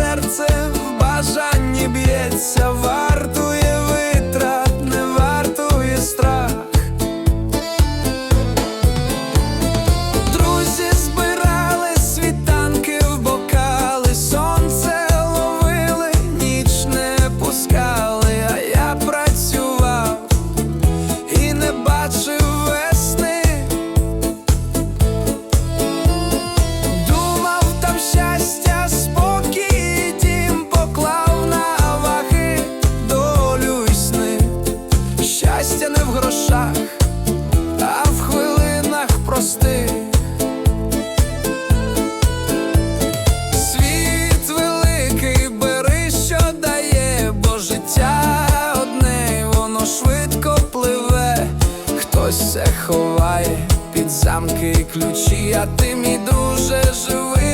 серце в бажанні б'ється. ключі, а ти мій дуже живий.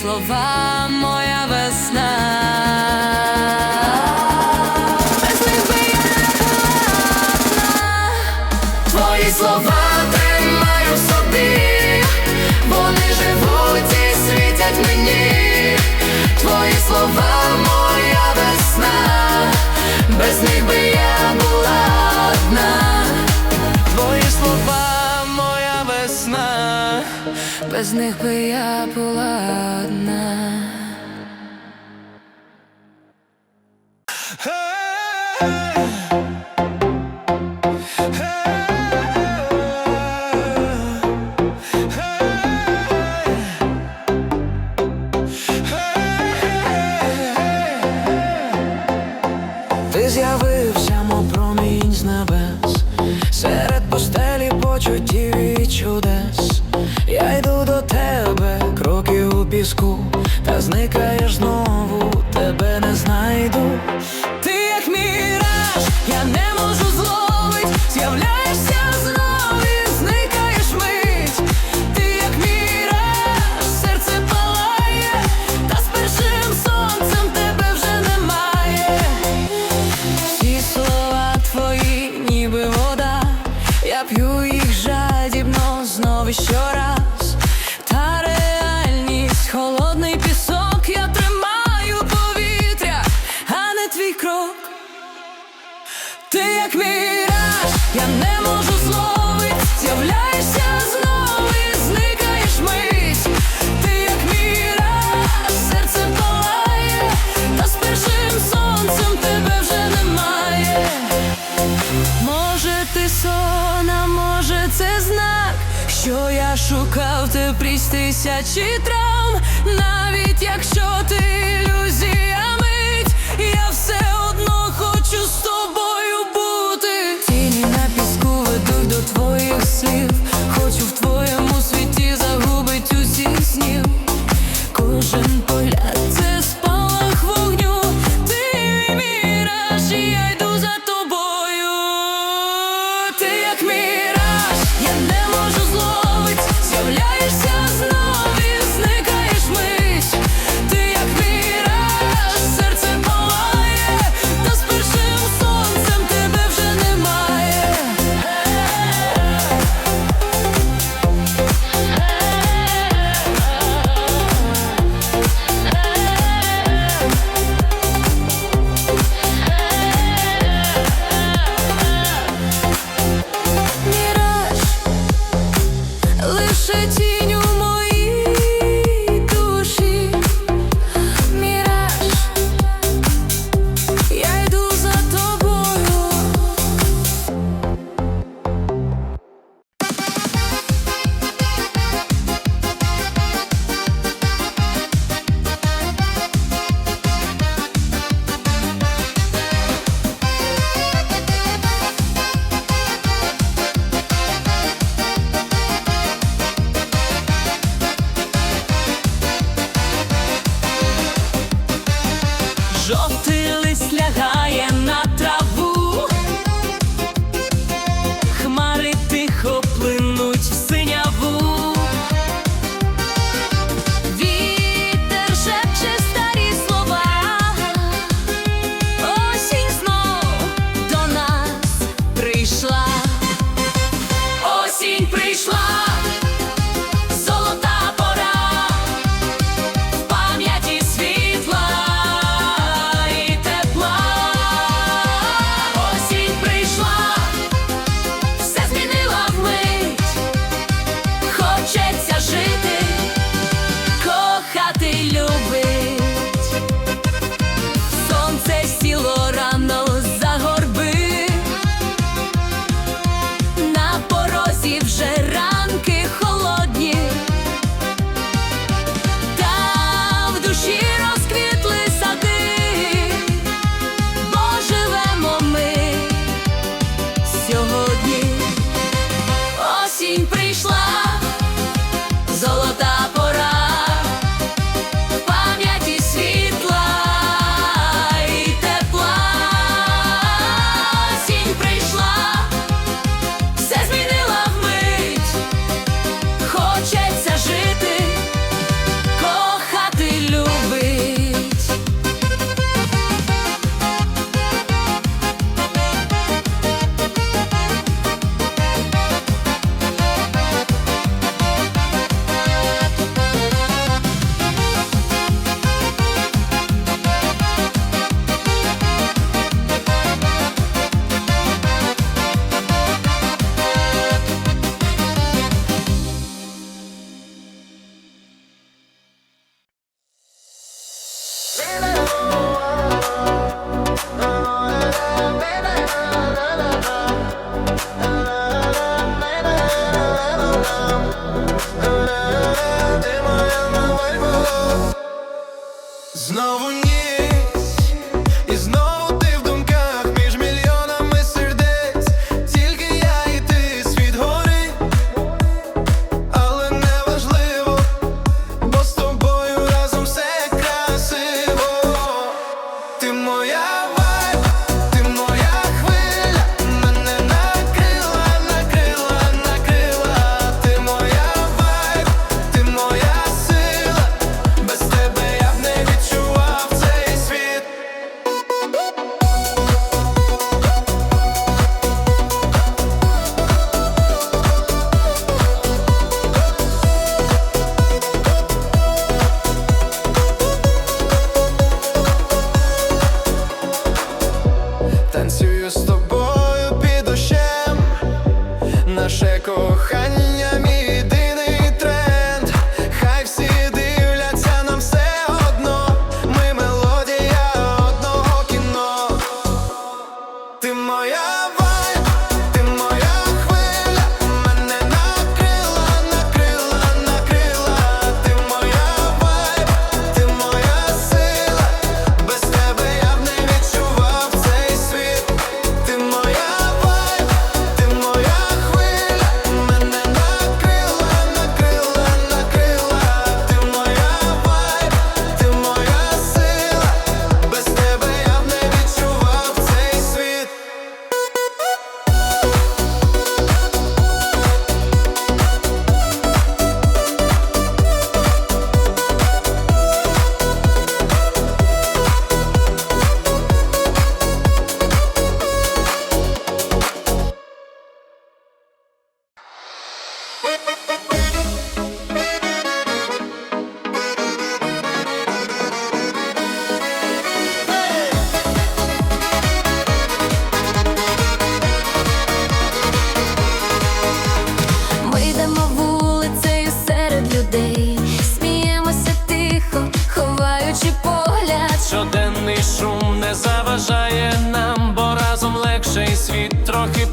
слова, моя весна. без них би я, Твої слова тримаю в собі, вони живуть і світять мені, твої слова, моя весна, без них би я була одна, твої слова, моя весна, без них би я була. Yeah. щораз. шукав ти прість тисячі травм, навіть якщо ти ілюзія мить, я все одно хочу з тобою бути. Тіні на піску ведуть до твоїх слів, хочу в твоїх. Oh,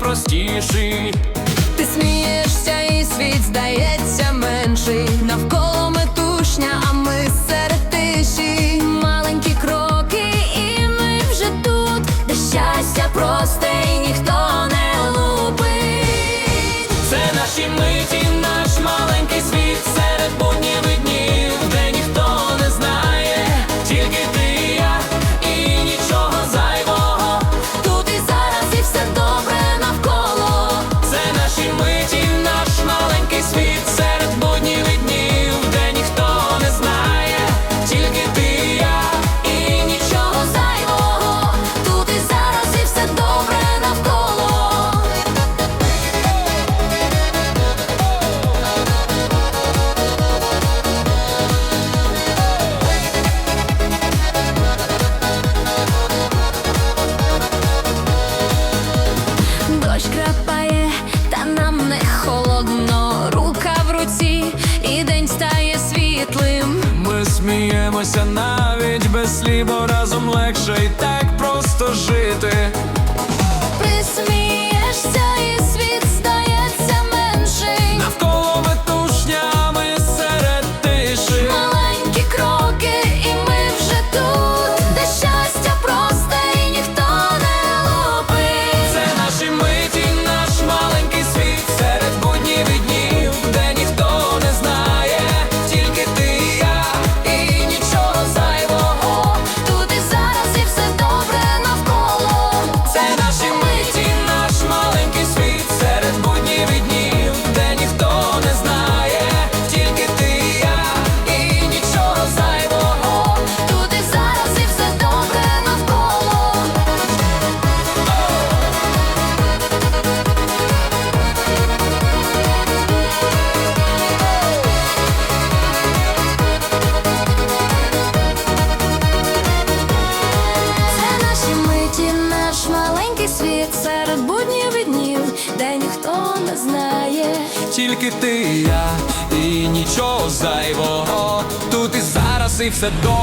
простіший. Ти смієшся, і світ здається менший. Навколо метушня, а ми серед тиші. Маленькі кроки, і ми вже тут, де щастя просте, і ніхто не. said door.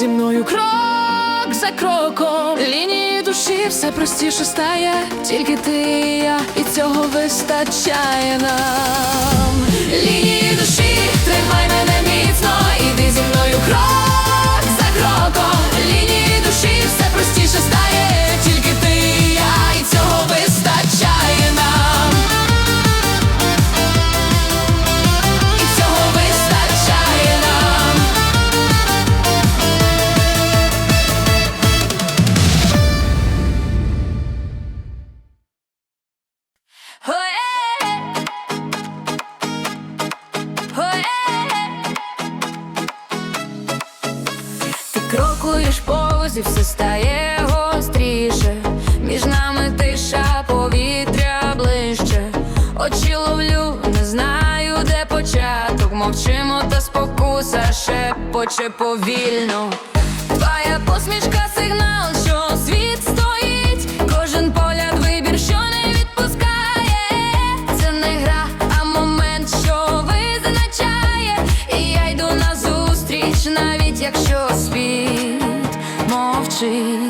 зі мною крок за кроком Лінії душі все простіше стає, тільки ти і я, і цього вистачає нам. Лінії душі, тримай мене міцно, іди зі мною крок за кроком. Лінії душі все простіше стає. серці все стає гостріше, між нами тиша повітря ближче, очі ловлю, не знаю, де початок. Мовчимо, та спокуса шепоче повільно. жить.